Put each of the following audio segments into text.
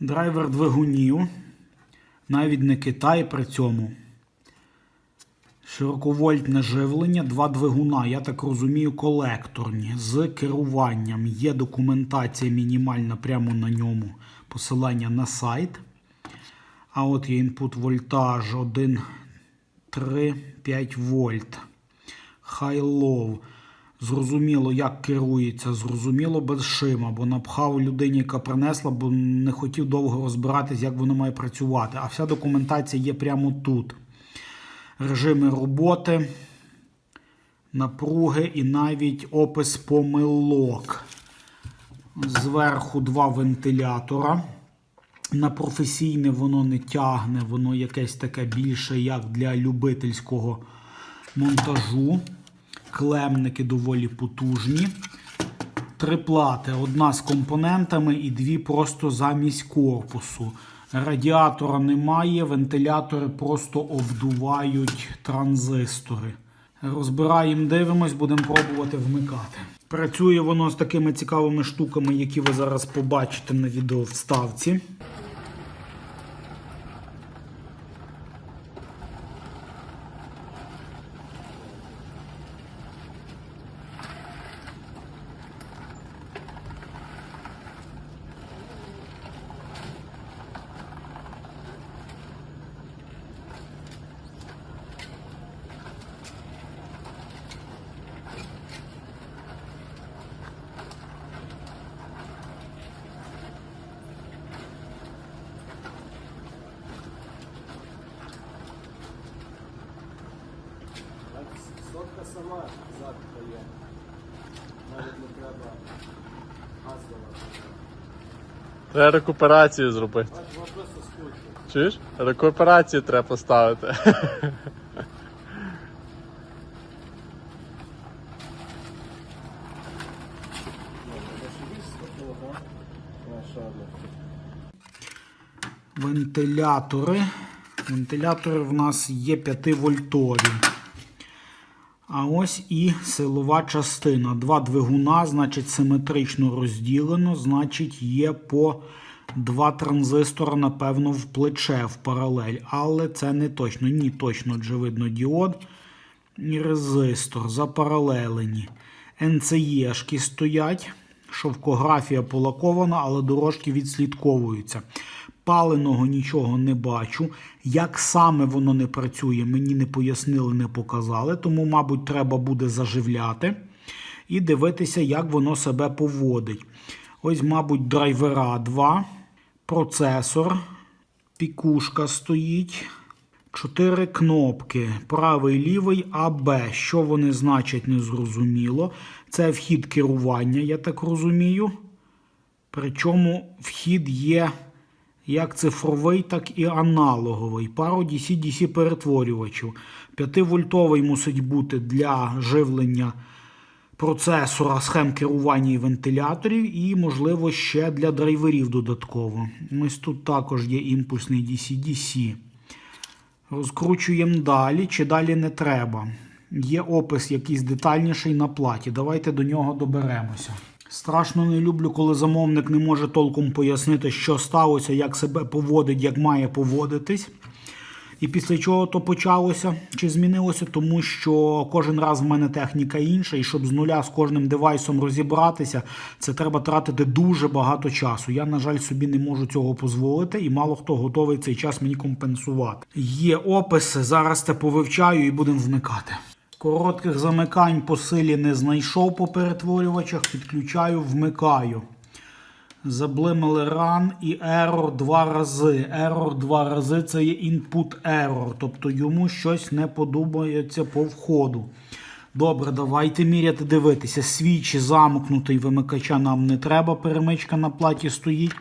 Драйвер двигунів. Навіть не Китай при цьому. Широковольтне живлення, два двигуна, я так розумію, колекторні з керуванням. Є документація мінімальна прямо на ньому. Посилання на сайт. А от є інпут вольтаж 1, 3, 5 вольт. High-low. Зрозуміло, як керується, зрозуміло без шима, бо напхав людині, яка принесла, бо не хотів довго розбиратись, як воно має працювати. А вся документація є прямо тут. Режими роботи, напруги і навіть опис помилок. Зверху два вентилятора. На професійне воно не тягне, воно якесь таке більше, як для любительського монтажу. Клемники доволі потужні. Три плати: одна з компонентами і дві просто замість корпусу. Радіатора немає, вентилятори просто обдувають транзистори. Розбираємо, дивимось, будемо пробувати вмикати. Працює воно з такими цікавими штуками, які ви зараз побачите на відео вставці. Сама зад дає. Навіть не треба газ давати. Треба рекуперацію зробити. Бач, вона просто скручує. Чуєш? Рекуперацію треба поставити. Вентилятори. Вентилятори в нас є 5 вольтові. А ось і силова частина. Два двигуна, значить, симетрично розділено, значить, є по два транзистора, напевно, в плече в паралель. Але це не точно. Ні, точно, отже, видно діод і резистор запаралелені. НЦЄшки стоять. Шовкографія полакована, але дорожки відслідковуються. Паленого нічого не бачу. Як саме воно не працює, мені не пояснили, не показали. Тому, мабуть, треба буде заживляти і дивитися, як воно себе поводить. Ось, мабуть, драйвера 2, процесор, пікушка стоїть. Чотири кнопки: правий, лівий, АБ. Що вони значать, не зрозуміло. Це вхід керування, я так розумію. Причому вхід є як цифровий, так і аналоговий. Пару DC-DC перетворювачів. 5-вольтовий мусить бути для живлення процесора, схем керування і вентиляторів, і, можливо, ще для драйверів додатково. Ось тут також є імпульсний DC-DC. Розкручуємо далі, чи далі не треба. Є опис якийсь детальніший на платі. Давайте до нього доберемося. Страшно не люблю, коли замовник не може толком пояснити, що сталося, як себе поводить, як має поводитись. І після чого то почалося чи змінилося, тому що кожен раз в мене техніка інша, і щоб з нуля з кожним девайсом розібратися, це треба тратити дуже багато часу. Я, на жаль, собі не можу цього дозволити, і мало хто готовий цей час мені компенсувати. Є описи, зараз це повивчаю і будемо вмикати. Коротких замикань по силі не знайшов по перетворювачах, підключаю, вмикаю. Заблимали run і error два рази. Error два рази це є input error, тобто йому щось не подобається по входу. Добре, давайте міряти дивитися. Свічі замкнутий вимикача нам не треба. Перемичка на платі стоїть.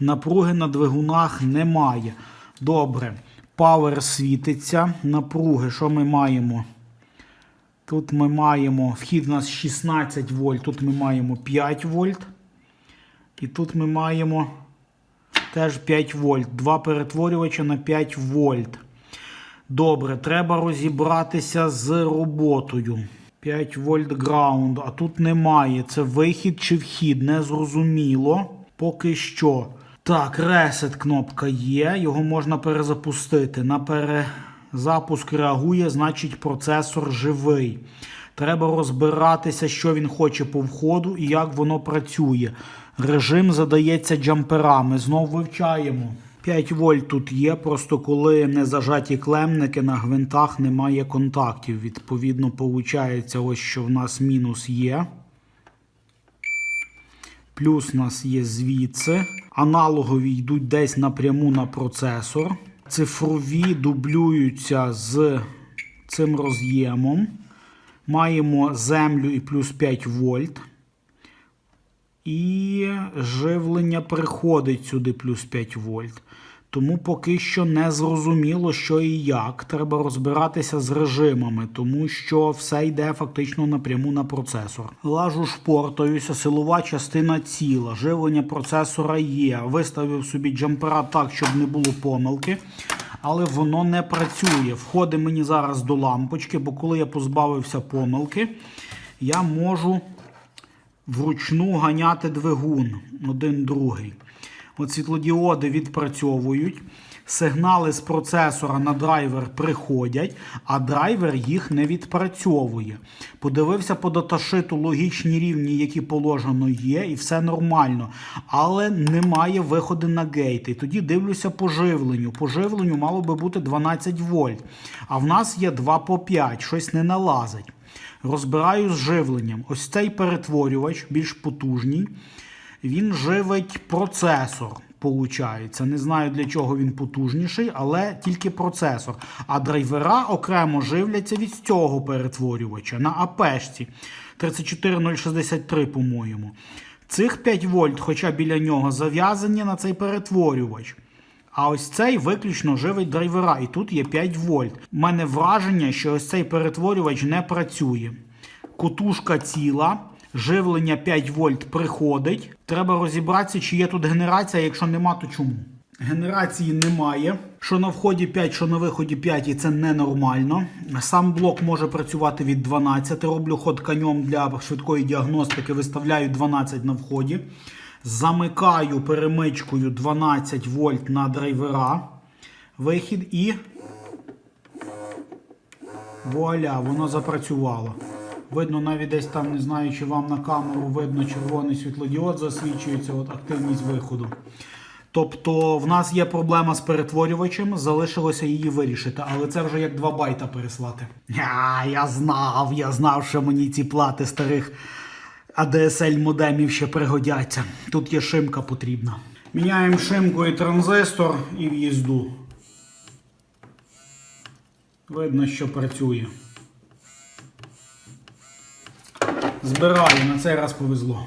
Напруги на двигунах немає. Добре. Power світиться. Напруги, що ми маємо? Тут ми маємо вхід у нас 16 вольт, тут ми маємо 5 вольт. І тут ми маємо теж 5 вольт. Два перетворювача на 5 вольт. Добре, треба розібратися з роботою. 5 вольт граунд, а тут немає. Це вихід чи вхід, не зрозуміло. Поки що. Так, ресет кнопка є, його можна перезапустити. На перезапуск реагує, значить процесор живий. Треба розбиратися, що він хоче по входу і як воно працює. Режим задається джамперами. Знов вивчаємо. 5 вольт тут є, просто коли не зажаті клемники на гвинтах немає контактів. Відповідно, виходить, ось що в нас мінус є. Плюс у нас є звідси. Аналогові йдуть десь напряму на процесор. Цифрові дублюються з цим роз'ємом. Маємо землю і плюс 5 вольт. І живлення приходить сюди плюс 5 вольт. Тому поки що не зрозуміло, що і як. Треба розбиратися з режимами, тому що все йде фактично напряму на процесор. Лажу шпортаюся, силова частина ціла, живлення процесора є. Виставив собі джампера так, щоб не було помилки. Але воно не працює. Входить мені зараз до лампочки, бо коли я позбавився помилки, я можу вручну ганяти двигун один другий. От світлодіоди відпрацьовують, сигнали з процесора на драйвер приходять, а драйвер їх не відпрацьовує. Подивився по даташиту логічні рівні, які положено є, і все нормально. Але немає виходу на гейт. І тоді дивлюся по живленню. По живленню мало би бути 12 вольт. А в нас є 2 по 5, щось не налазить. Розбираю з живленням. Ось цей перетворювач більш потужний. Він живить процесор, получається. Не знаю для чого він потужніший, але тільки процесор. А драйвера окремо живляться від цього перетворювача на АПшці 34063, по-моєму. Цих 5 вольт, хоча біля нього зав'язані на цей перетворювач. А ось цей виключно живить драйвера, і тут є 5 вольт. У мене враження, що ось цей перетворювач не працює. Кутушка ціла, живлення 5 вольт приходить. Треба розібратися, чи є тут генерація, якщо нема, то чому. Генерації немає. Що на вході 5, що на виході 5, і це ненормально. Сам блок може працювати від 12. Роблю ход конем для швидкої діагностики, виставляю 12 на вході. Замикаю перемичкою 12 вольт на драйвера. Вихід і. Вуаля, воно запрацювало. Видно, навіть десь там, не знаю, чи вам на камеру видно червоний світлодіод засвічується, от активність виходу. Тобто в нас є проблема з перетворювачем, залишилося її вирішити, але це вже як 2 байта переслати. А, я знав, я знав, що мені ці плати старих ADSL модемів ще пригодяться. Тут є шимка потрібна. Міняємо шимку і транзистор і в їзду. Видно, що працює. Збираю, на цей раз повезло.